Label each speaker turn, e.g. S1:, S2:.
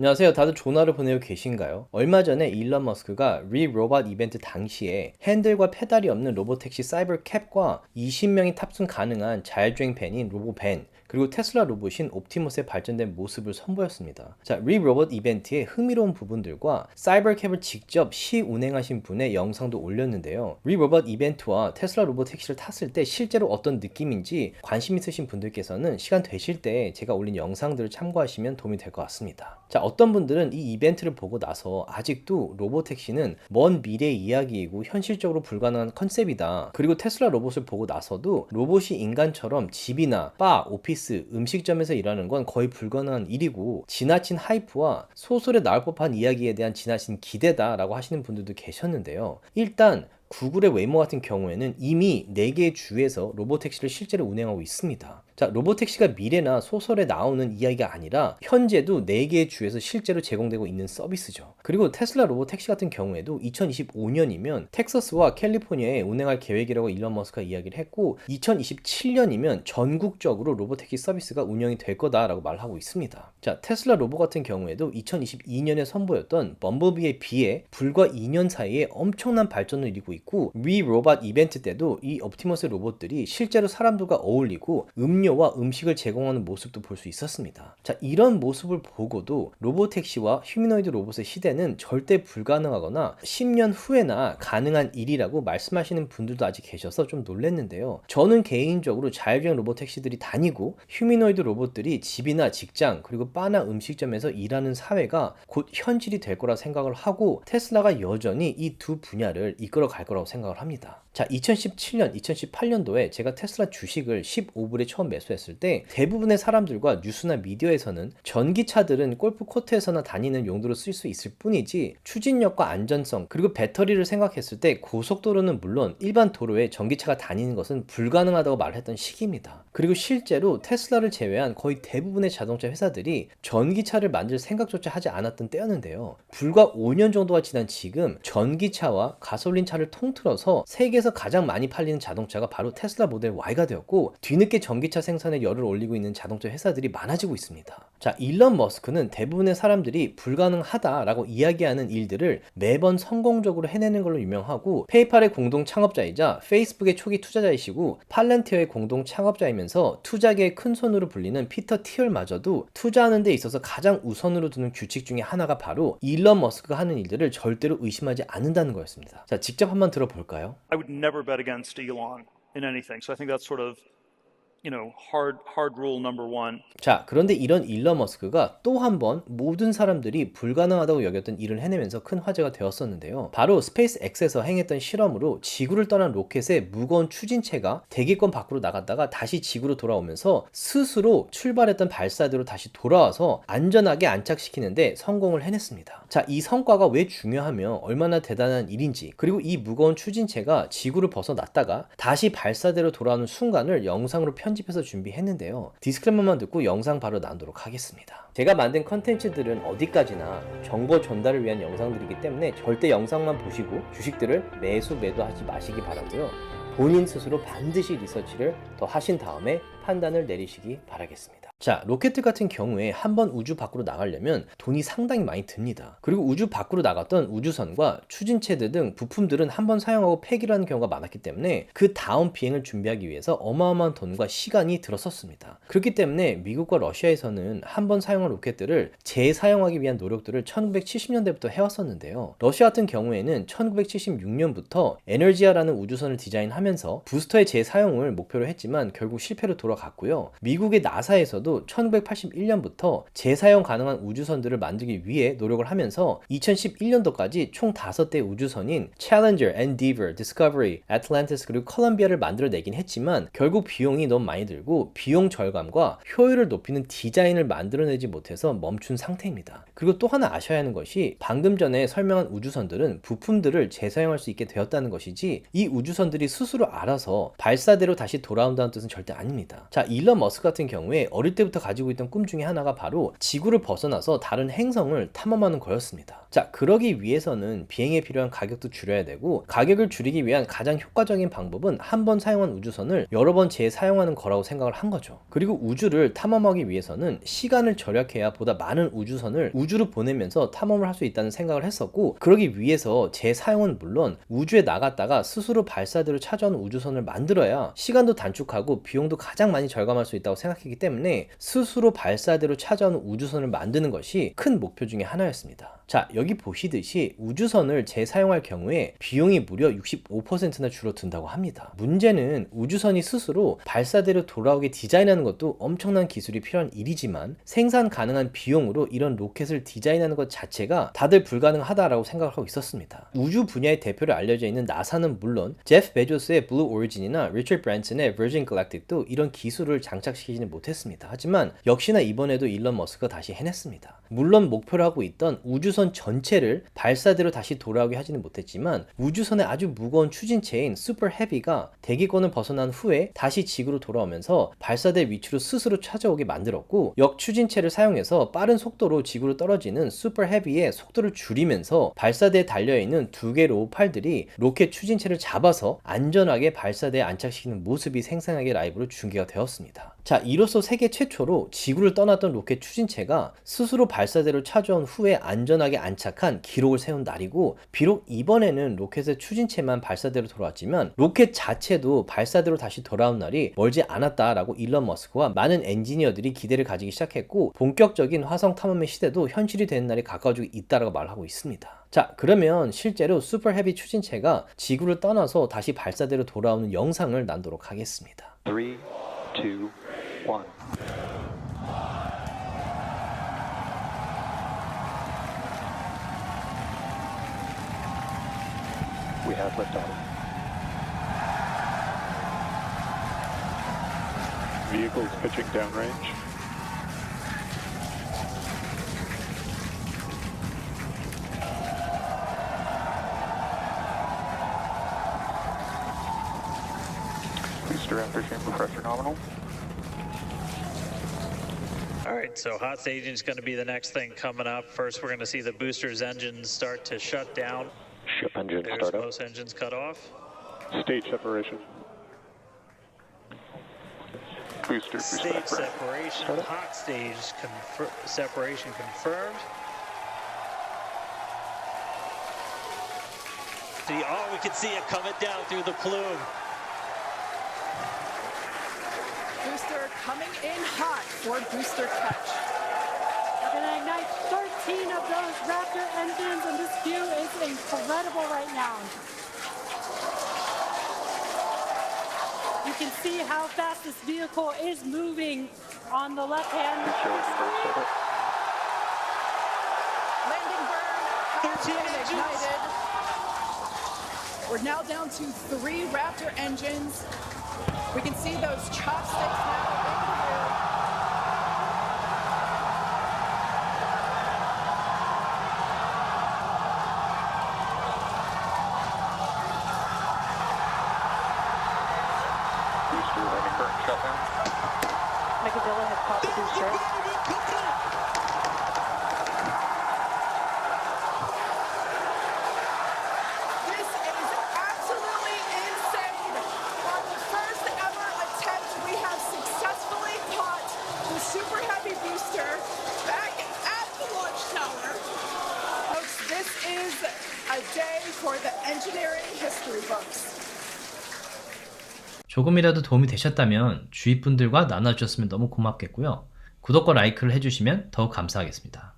S1: 안녕하세요. 다들 전화를 보내고 계신가요? 얼마 전에 일론 머스크가 리 로봇 이벤트 당시에 핸들과 페달이 없는 로보택시 사이버 캡과 20명이 탑승 가능한 자율주행 밴인 로보밴 그리고 테슬라 로봇인 옵티머스의 발전된 모습을 선보였습니다. 자, 리 로봇 이벤트의 흥미로운 부분들과 사이버 캡을 직접 시 운행하신 분의 영상도 올렸는데요. 리 로봇 이벤트와 테슬라 로봇 택시를 탔을 때 실제로 어떤 느낌인지 관심 있으신 분들께서는 시간 되실 때 제가 올린 영상들을 참고하시면 도움이 될 것 같습니다. 자, 어떤 분들은 이 이벤트를 보고 나서 아직도 로보택시는 먼 미래의 이야기이고 현실적으로 불가능한 컨셉이다. 그리고 테슬라 로봇을 보고 나서도 로봇이 인간처럼 집이나 바, 오피스, 음식점에서 일하는 건 거의 불가능한 일이고 지나친 하이프와 소설에 나올 법한 이야기에 대한 지나친 기대다라고 하시는 분들도 계셨는데요. 일단 구글의 웨이모 같은 경우에는 이미 4개의 주에서 로보택시를 실제로 운행하고 있습니다. 자, 로보택시가 미래나 소설에 나오는 이야기가 아니라 현재도 4개의 주에서 실제로 제공되고 있는 서비스죠. 그리고 테슬라 로보택시 같은 경우에도 2025년이면 텍사스와 캘리포니아에 운행할 계획이라고 일론 머스크가 이야기를 했고 2027년이면 전국적으로 로보택시 서비스가 운영이 될 거다라고 말하고 있습니다. 자, 테슬라 로보 같은 경우에도 2022년에 선보였던 범버비에 비해 불과 2년 사이에 엄청난 발전을 이루고 있고 위 로봇 이벤트 때도 이 옵티머스 로봇들이 실제로 사람들과 어울리고 음료 와 음식을 제공하는 모습도 볼 수 있었습니다. 자, 이런 모습을 보고도 로보택시와 휴미노이드 로봇의 시대는 절대 불가능하거나 10년 후에나 가능한 일이라고 말씀하시는 분들도 아직 계셔서 좀 놀랐는데요. 저는 개인적으로 자율주행 로보택시들이 다니고 휴미노이드 로봇들이 집이나 직장 그리고 바나 음식점에서 일하는 사회가 곧 현실이 될 거라 생각을 하고 테슬라가 여전히 이 두 분야를 이끌어 갈 거라고 생각을 합니다. 자, 2017년, 2018년도에 제가 테슬라 주식을 15불에 처음 매수했을 때 대부분의 사람들과 뉴스나 미디어에서는 전기차들은 골프 코트에서나 다니는 용도로 쓸 수 있을 뿐이지 추진력과 안전성 그리고 배터리를 생각했을 때 고속도로는 물론 일반 도로에 전기차가 다니는 것은 불가능하다고 말했던 시기입니다. 그리고 실제로 테슬라를 제외한 거의 대부분의 자동차 회사들이 전기차를 만들 생각조차 하지 않았던 때였는데요. 불과 5년 정도가 지난 지금 전기차와 가솔린 차를 통틀어서 세계에서 가장 많이 팔리는 자동차가 바로 테슬라 모델 Y가 되었고 뒤늦게 전기차 생산에 열을 올리고 있는 자동차 회사들이 많아지고 있습니다. 자, 일론 머스크는 대부분의 사람들이 불가능하다라고 이야기하는 일들을 매번 성공적으로 해내는 걸로 유명하고 페이팔의 공동 창업자이자 페이스북의 초기 투자자이시고 팔란티어의 공동 창업자이면서 투자계의 큰 손으로 불리는 피터 티얼마저도 투자하는 데 있어서 가장 우선으로 두는 규칙 중에 하나가 바로 일론 머스크가 하는 일들을 절대로 의심하지 않는다는 거였습니다. 자, 직접 한번 들어볼까요?
S2: Never bet against Elon in anything. So I think that's sort of, you know, hard hard rule number one.
S1: 자, 그런데 이런 일론 머스크가 또 한 번 모든 사람들이 불가능하다고 여겼던 일을 해내면서 큰 화제가 되었었는데요. 바로 스페이스 X에서 행했던 실험으로 지구를 떠난 로켓의 무거운 추진체가 대기권 밖으로 나갔다가 다시 지구로 돌아오면서 스스로 출발했던 발사대로 다시 돌아와서 안전하게 안착시키는데 성공을 해냈습니다. 자, 이 성과가 왜 중요하며 얼마나 대단한 일인지 그리고 이 무거운 추진체가 지구를 벗어났다가 다시 발사대로 돌아오는 순간을 영상으로 편집해서 준비했는데요. 디스클레머만 듣고 영상 바로 나누도록 하겠습니다. 제가 만든 컨텐츠들은 어디까지나 정보 전달을 위한 영상들이기 때문에 절대 영상만 보시고 주식들을 매수 매도하지 마시기 바라고요. 본인 스스로 반드시 리서치를 더 하신 다음에 판단을 내리시기 바라겠습니다. 자, 로켓 같은 경우에 한 번 우주 밖으로 나가려면 돈이 상당히 많이 듭니다. 그리고 우주 밖으로 나갔던 우주선과 추진체들 등 부품들은 한 번 사용하고 폐기라는 경우가 많았기 때문에 그 다음 비행을 준비하기 위해서 어마어마한 돈과 시간이 들었었습니다. 그렇기 때문에 미국과 러시아에서는 한 번 사용한 로켓들을 재사용하기 위한 노력들을 1970년대부터 해왔었는데요. 러시아 같은 경우에는 1976년부터 에너지아라는 우주선을 디자인하면서 부스터의 재사용을 목표로 했지만 결국 실패로 돌아갔고요. 미국의 나사에서도 1981년부터 재사용 가능한 우주선들을 만들기 위해 노력을 하면서 2011년도까지 총 5대 우주선인 Challenger, Endeavour, Discovery, Atlantis 그리고 콜럼비아를 만들어내긴 했지만 결국 비용이 너무 많이 들고 비용 절감과 효율을 높이는 디자인을 만들어내지 못해서 멈춘 상태입니다. 그리고 또 하나 아셔야 하는 것이 방금 전에 설명한 우주선들은 부품들을 재사용할 수 있게 되었다는 것이지 이 우주선들이 스스로 알아서 발사대로 다시 돌아온다는 뜻은 절대 아닙니다. 자, 일론 머스크 같은 경우에 어릴 때부터 가지고 있던 꿈 중에 하나가 바로 지구를 벗어나서 다른 행성을 탐험하는 거였습니다. 자, 그러기 위해서는 비행에 필요한 가격도 줄여야 되고 가격을 줄이기 위한 가장 효과적인 방법은 한 번 사용한 우주선을 여러 번 재사용하는 거라고 생각을 한 거죠. 그리고 우주를 탐험하기 위해서는 시간을 절약해야 보다 많은 우주선을 우주로 보내면서 탐험을 할 수 있다는 생각을 했었고 그러기 위해서 재사용은 물론 우주에 나갔다가 스스로 발사대로 찾아오는 우주선을 만들어야 시간도 단축하고 비용도 가장 많이 절감할 수 있다고 생각했기 때문에 스스로 발사대로 찾아오는 우주선을 만드는 것이 큰 목표 중에 하나였습니다. 자, 여기 보시듯이 우주선을 재사용할 경우에 비용이 무려 65%나 줄어든다고 합니다. 문제는 우주선이 스스로 발사대로 돌아오게 디자인하는 것도 엄청난 기술이 필요한 일이지만 생산 가능한 비용으로 이런 로켓을 디자인하는 것 자체가 다들 불가능하다라고 생각을 하고 있었습니다. 우주 분야의 대표로 알려져 있는 나사는 물론 제프 베조스의 블루 오리진이나 리처드 브랜슨의 버진 갈랙틱도 이런 기술을 장착시키지는 못했습니다. 하지만 역시나 이번에도 일론 머스크가 다시 해냈습니다. 물론 목표로 하고 있던 우주선 전체를 발사대로 다시 돌아오게 하지는 못했지만 우주선의 아주 무거운 추진체인 슈퍼 헤비가 대기권을 벗어난 후에 다시 지구로 돌아오면서 발사대 위치로 스스로 찾아오게 만들었고 역추진체를 사용해서 빠른 속도로 지구로 떨어지는 슈퍼 헤비의 속도를 줄이면서 발사대에 달려있는 두 개의 로우팔들이 로켓 추진체를 잡아서 안전하게 발사대에 안착시키는 모습이 생생하게 라이브로 중계가 되었습니다. 자, 이로써 세계 최초로 지구를 떠났던 로켓 추진체가 스스로 발사대로 찾아온 후에 안전하게 안착한 기록을 세운 날이고 비록 이번에는 로켓의 추진체만 발사대로 돌아왔지만 로켓 자체도 발사대로 다시 돌아온 날이 멀지 않았다라고 일론 머스크와 많은 엔지니어들이 기대를 가지기 시작했고 본격적인 화성 탐험의 시대도 현실이 되는 날이 가까워지고 있다라고 말하고 있습니다. 자, 그러면 실제로 슈퍼 헤비 추진체가 지구를 떠나서 다시 발사대로 돌아오는 영상을 난도록 하겠습니다.
S3: Three, two, one. We have liftoff.
S4: Vehicles pitching downrange.
S3: Booster after chamber pressure nominal.
S5: All right, so hot staging is going to be the next thing coming up. First, we're going to see the boosters engines start to shut down.
S3: Ship engine
S5: There's
S3: startup.
S5: both engines cut off.
S4: Stage separation.
S3: Booster, booster
S5: Stage separation,
S3: Startup.
S5: hot stage confir- separation confirmed. See, oh, we can see it coming down through the plume.
S6: Booster coming in hot for booster catch.
S7: We're gonna ignite 13 of those Raptor engines, and this view is incredible right now. You can see how fast this vehicle is moving on the left hand.
S3: Booster reverse startup.
S6: Landing burn has
S5: 13
S6: been ignited. We're now down to three Raptor engines. We can see those chopsticks now in view.
S3: Booster
S7: Micadilla has caught the booster.
S6: This is absolutely insane. On the first ever attempt, we have successfully caught the Super Heavy booster back at the launch tower. Folks, this is a day for the engineering history books.
S1: 조금이라도 도움이 되셨다면 주위 분들과 나눠주셨으면 너무 고맙겠고요. 구독과 라이크를 해주시면 더욱 감사하겠습니다.